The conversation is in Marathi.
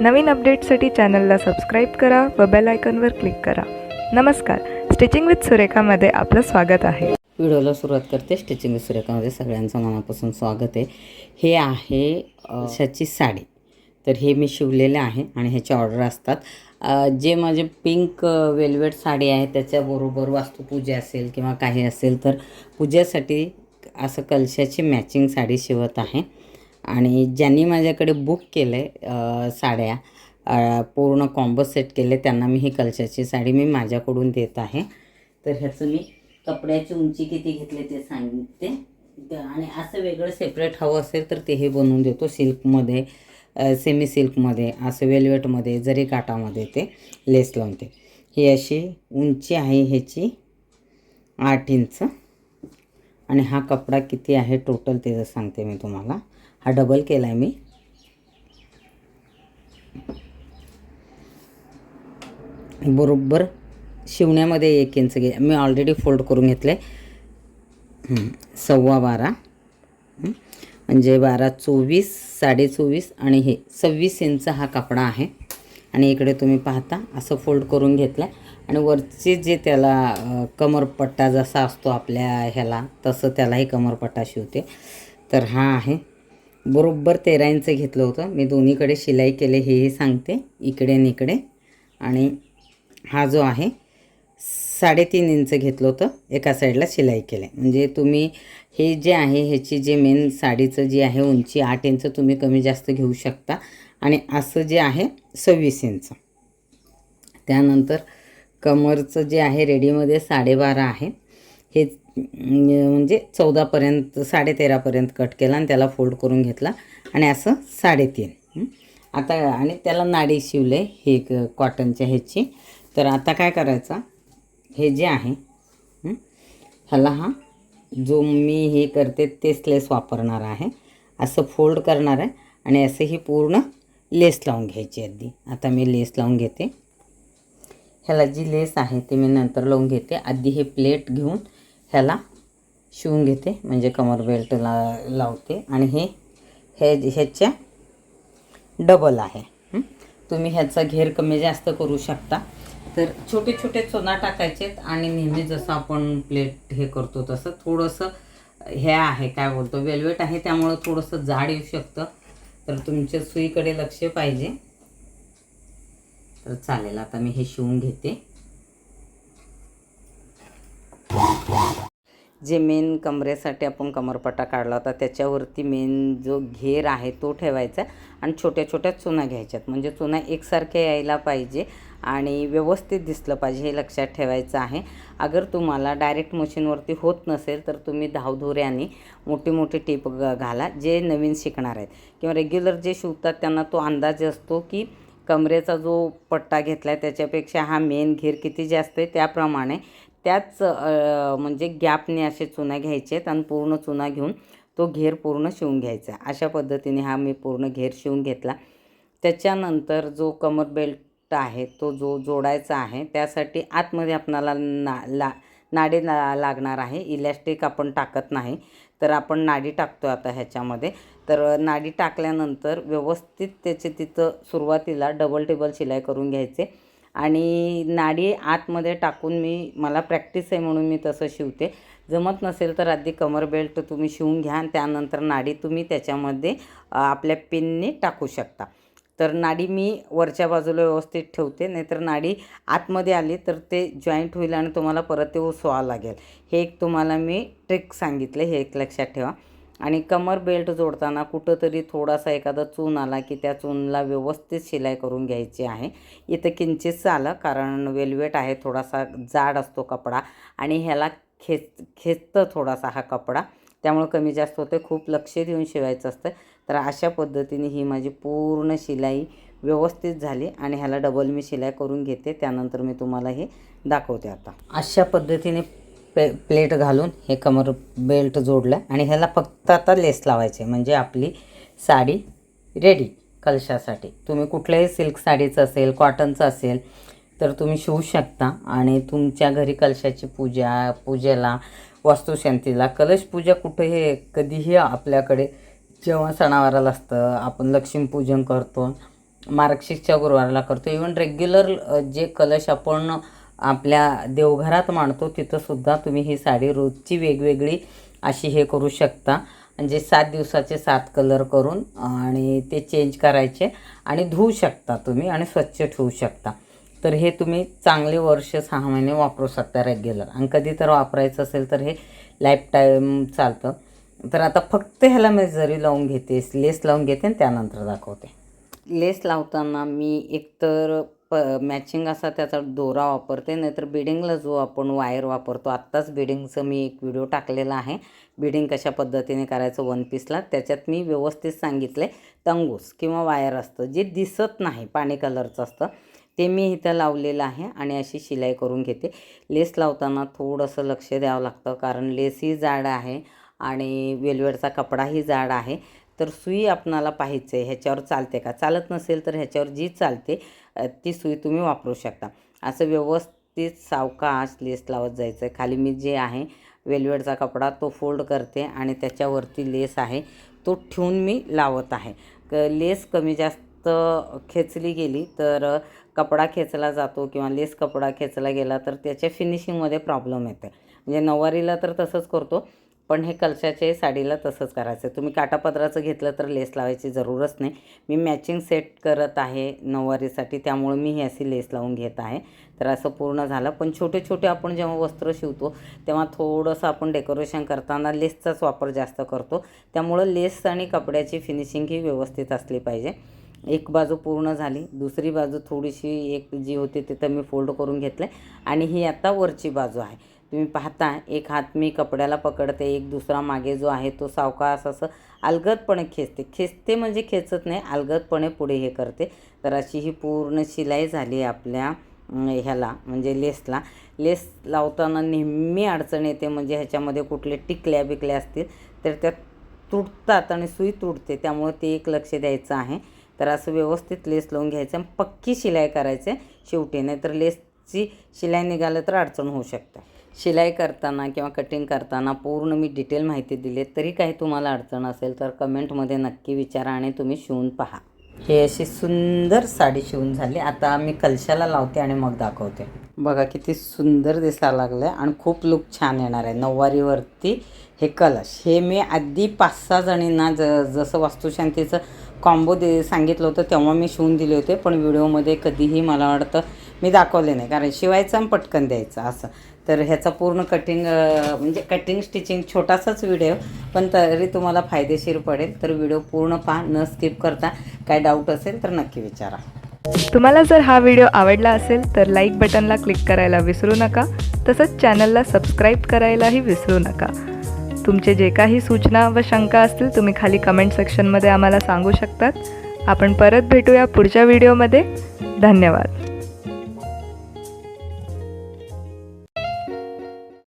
नवीन अपडेटसाठी चॅनलला सबस्क्राईब करा व बेल आयकॉनवर क्लिक करा. नमस्कार. स्टिचिंग विथ सुरेखामध्ये आपलं स्वागत आहे. व्हिडिओला सुरुवात करते. स्टिचिंग विथ सुरेखामध्ये सगळ्यांचं मनापासून स्वागत आहे. हे आहे अ, शाची साडी. तर हे मी शिवलेले आहे आणि ह्याचे ऑर्डर असतात. जे माझे पिंक वेल्वेट साडी आहे त्याच्याबरोबर वास्तुपूजा असेल किंवा काही असेल तर पूजेसाठी असं कलशाची मॅचिंग साडी शिवत आहे. आणि ज्यांनी माझ्याकडे बुक केलं आहे साड्या पूर्ण कॉम्बो सेट केले त्यांना मी ही कलशाची साडी मी माझ्याकडून देत आहे. तर ह्याचं मी कपड्याची उंची किती घेतली ते सांगते. आणि असं वेगळं सेपरेट हवं असेल तर तेही बनवून देतो सिल्कमध्ये सेमी सिल्कमध्ये असं वेल्वेटमध्ये जरी काटामध्ये ते लेस लावून ते. ही अशी उंची आहे ह्याची आठ इंच. आणि हा कपडा किती आहे टोटल ते सांगते मी तुम्हाला. हा डबल केला आहे मी. बरोबर शिवण्यामध्ये एक इंच घे. मी ऑलरेडी फोल्ड करून घेतले. सव्वा बारा. म्हणजे बारा चोवीस साडे चोवीस आणि हे सव्वीस इंच हा कपडा आहे. आणि इकडे तुम्ही पाहता असं फोल्ड करून घेतलं आणि वरचे जे त्याला कमरपट्टा जसा असतो आपल्या ह्याला तसं त्यालाही कमरपट्टा शिवते. तर हा आहे. बरोबर तेरा इंच घेतलं होतं. मी दोन्हीकडे शिलाई केले हेही सांगते. इकडे आणि इकडे. आणि हा जो आहे साडेतीन इंच घेतलं होतं. एका साईडला शिलाई केले. म्हणजे तुम्ही हे जे आहे ह्याची जे मेन साडीचं जी आहे उंची आठ इंच तुम्ही कमी जास्त घेऊ शकता. आणि असं जे आहे सव्वीस इंच. त्यानंतर कमरचं जे आहे रेडीमध्ये साडेबारा आहे. हे म्हणजे, म्हणजे चौदापर्यंत साडेतेरापर्यंत कट केला आणि त्याला फोल्ड करून घेतला. आणि असं साडेतीन. आता आणि त्याला नाडी शिवले हे कॉटनच्या ह्याची. तर आता काय करायचं? हे जे आहे ह्याला हा जो मी हे करते तेच लेस वापरणार आहे. असं फोल्ड करणार आहे. आणि असं ही पूर्ण लेस लावून घ्यायची आधी आता मी लेस लावून घेते. ह्याला जी लेस आहे ते मी नंतर लावून घेते. आधी हे प्लेट घेऊन ह्याला शिवून घेते. म्हणजे कमर बेल्ट ला लावते. आणि हे हे ह्याच्या डबल आहे. तुम्ही ह्याचा घेर कमी जास्त करू शकता. तर छोटे छोटे चुना टाकायचेत आणि नेहमी जसं आपण प्लेट हे करतो तसं थोडंसं हे आहे. काय बोलतो? वेल्वेट आहे. त्यामुळं थोडंसं जाड येऊ शकतं. तर तुमच्या सुईकडे लक्ष पाहिजे. तर चालेल. आता मी हे शिवून घेते. जे मेन कमरेसाठी आपण कमरपट्टा काढला होता त्याच्यावरती मेन जो घेर आहे तो ठेवायचा आणि छोट्या छोट्या चुना घ्यायच्यात. म्हणजे चुना एकसारख्या यायला पाहिजे आणि व्यवस्थित दिसलं पाहिजे हे लक्षात ठेवायचं आहे. अगर तुम्हाला डायरेक्ट मशीनवरती होत नसेल तर तुम्ही धावधुऱ्याने मोठी मोठी टीप ग घाला जे नवीन शिकणार आहेत. किंवा रेग्युलर जे शिवतात त्यांना तो अंदाज असतो की कमरेचा जो पट्टा घेतला आहे त्याच्यापेक्षा हा मेन घेर किती जास्त आहे त्याप्रमाणे त्याच म्हणजे गॅपने असे चुना घ्यायचे आहेत आणि पूर्ण चुना घेऊन तो घेर पूर्ण शिवून घ्यायचा. अशा पद्धतीने हा मी पूर्ण घेर शिवून घेतला. त्याच्यानंतर जो कमर बेल्ट आहे तो जो जोडायचा आहे त्यासाठी आतमध्ये आपणाला ना ला नाडी ला लागणार आहे. इलॅस्टिक आपण टाकत नाही. तर आपण नाडी टाकतो आता ह्याच्यामध्ये. तर नाडी टाकल्यानंतर व्यवस्थित त्याचे तिथं सुरुवातीला डबल टेबल शिलाई करून घ्यायचे. आणि नाडी आतमध्ये टाकून मी मला प्रॅक्टिस आहे म्हणून मी तसं शिवते. जमत नसेल तर आधी कमर बेल्ट तुम्ही शिवून घ्या आणि त्यानंतर नाडी तुम्ही त्याच्यामध्ये आपल्या पिनने टाकू शकता. तर नाडी मी वरच्या बाजूला व्यवस्थित ठेवते नाहीतर नाडी आतमध्ये आली तर ते जॉईंट होईल आणि तुम्हाला परत ते उसवावं लागेल. हे एक तुम्हाला मी ट्रिक सांगितले हे एक लक्षात ठेवा. आणि कमर बेल्ट जोडताना कुठंतरी थोडासा एखादा चून आला की त्या चूनला व्यवस्थित शिलाई करून घ्यायची आहे. इथं किंचितच आलं कारण वेल्वेट आहे थोडासा जाड असतो कपडा आणि ह्याला खेच खेचतं थोडासा हा कपडा. त्यामुळं कमी जास्त होते खूप लक्ष देऊन शिवायचं असतं. तर अशा पद्धतीने ही माझी पूर्ण शिलाई व्यवस्थित झाली आणि ह्याला डबल मी शिलाई करून घेते. त्यानंतर मी तुम्हाला हे दाखवते आता. अशा पद्धतीने पे प्लेट घालून हे कमर बेल्ट जोडलं आणि ह्याला फक्त आता लेस लावायचे. म्हणजे आपली साडी रेडी कलशासाठी. तुम्ही कुठल्याही सिल्क साडीचं असेल कॉटनचं असेल तर तुम्ही शिवू शकता. आणि तुमच्या घरी कलशाची पूजा पूजेला वास्तुशांतीला कलश पूजा कुठेही कधीही आपल्याकडे जेव्हा सणावाराला असतं आपण लक्ष्मीपूजन करतो मार्गशीर्षच्या गुरुवारला करतो. इवन रेग्युलर जे कलश आपण आपल्या देवघरात मांडतो तिथंसुद्धा तुम्ही ही साडी रोजची वेगवेगळी अशी हे करू शकता. म्हणजे सात दिवसाचे सात कलर करून आणि ते चेंज करायचे आणि धुवू शकता तुम्ही आणि स्वच्छ ठेवू शकता. तर हे तुम्ही चांगले वर्ष सहा महिने वापरू शकता रेग्युलर आणि कधी तर वापरायचं असेल तर हे लाईफ टाईम चालतं. तर आता फक्त ह्याला मी जरी लावून घेते लेस लावून घेते आणि त्यानंतर दाखवते. लेस लावताना मी एकतर प मॅचिंग असा त्याचा दोरा वापरते नाहीतर बिडिंगला जो आपण वायर वापरतो आत्ताच बिडिंगचं मी एक व्हिडिओ टाकलेला आहे. बिडिंग कशा पद्धतीने करायचं वन पीसला त्याच्यात मी व्यवस्थित सांगितलं आहे तंगूस किंवा वायर असतं जे दिसत नाही पाणी कलरचं असतं ते मी इथं लावलेलं आहे आणि अशी शिलाई करून घेते. लेस लावताना थोडंसं लक्ष द्यावं लागतं कारण लेसही जाड आहे आणि वेलवेडचा कपडाही जाड आहे. तर सुई आपणाला पाहायचं आहे. ह्याच्यावर चालते का? चालत नसेल तर ह्याच्यावर जी चालते ती सुई तुम्ही वापरू शकता. असं व्यवस्थित सावकाश लेस लावत जायचं आहे खाली मी जे आहे वेलवेडचा कपडा तो फोल्ड करते आणि त्याच्यावरती लेस आहे तो ठेवून मी लावत आहे. क लेस कमी जास्त खेचली गेली तर कपडा खेचला जातो किंवा लेस कपडा खेचला गेला तर त्याच्या फिनिशिंगमध्ये प्रॉब्लेम येते. म्हणजे नऊवारीला तर तसंच करतो. पण हे कलशाचे साडीला तसंच करायचं. तुम्ही काटापदराचं घेतलं तर लेस लावायची जरूरच नाही. मी मॅचिंग सेट करत आहे नऊवारीसाठी त्यामुळे मी ही अशी लेस लावून घेत आहे. तर असं पूर्ण झालं. पण छोटे छोटे आपण जेव्हा वस्त्र शिवतो तेव्हा थोडंसं आपण डेकोरेशन करताना लेसचाच वापर जास्त करतो. त्यामुळं लेस आणि कपड्याची फिनिशिंग ही व्यवस्थित असली पाहिजे. एक बाजू पूर्ण झाली. दुसरी बाजू थोडीशी एक जी होती तिथं मी फोल्ड करून घेतलं आणि ही आता वरची बाजू आहे. तुम्ही पाहता एक हात मी कपड्याला पकडते एक दुसरा मागे जो आहे तो सावकाश असं अलगदपणे खेचते. खेचते म्हणजे खेचत नाही अलगदपणे पुढे हे करते. तर अशी ही पूर्ण शिलाई झाली आपल्या ह्याला म्हणजे लेसला. लेस लावताना नेहमी अडचण येते म्हणजे ह्याच्यामध्ये कुठले टिकल्या बिकल्या असतील तर त्या तुटतात आणि सुई तुटते त्यामुळे ते एक लक्ष द्यायचं आहे. तर असं व्यवस्थित लेस लावून घ्यायचं आणि पक्की शिलाई करायचं शेवटी नाही तर लेसची शिलाई निघालं तर अडचण होऊ शकते. शिलाई करताना किंवा कटिंग करताना पूर्ण मी डिटेल माहिती दिली. तरी काही तुम्हाला अडचण असेल तर कमेंटमध्ये नक्की विचारा आणि तुम्ही शिवून पहा. हे अशी सुंदर साडी शिवून झाली. आता मी कलशाला लावते आणि मग दाखवते. बघा किती सुंदर दिसायला लागलं आहे आणि खूप लुक छान येणार आहे. नऊवारीवरती हे कलश. हे मी आधी पाच सहा जणींना ज जसं वास्तुशांतीचं कॉम्बो दे सांगितलं होतं तेव्हा मी शिवून दिले होते. पण व्हिडिओमध्ये कधीही मला वाटतं मी दाखवले नाही. कारण शिवायचं आणि पटकन द्यायचं असं. तर ह्याचा पूर्ण कटिंग म्हणजे कटिंग स्टिचिंग छोटासाच व्हिडिओ पण तरी तुम्हाला फायदेशीर पडेल. तर व्हिडिओ पूर्ण पहा न स्किप करता. काय डाऊट असेल तर नक्की विचारा. तुम्हाला जर हा व्हिडिओ आवडला असेल तर लाईक बटनला क्लिक करायला विसरू नका. तसंच चॅनलला सबस्क्राईब करायलाही विसरू नका. तुमचे जे काही सूचना व शंका असतील तुम्ही खाली कमेंट सेक्शनमध्ये आम्हाला सांगू शकतात. आपण परत भेटूया पुढच्या व्हिडिओमध्ये धन्यवाद.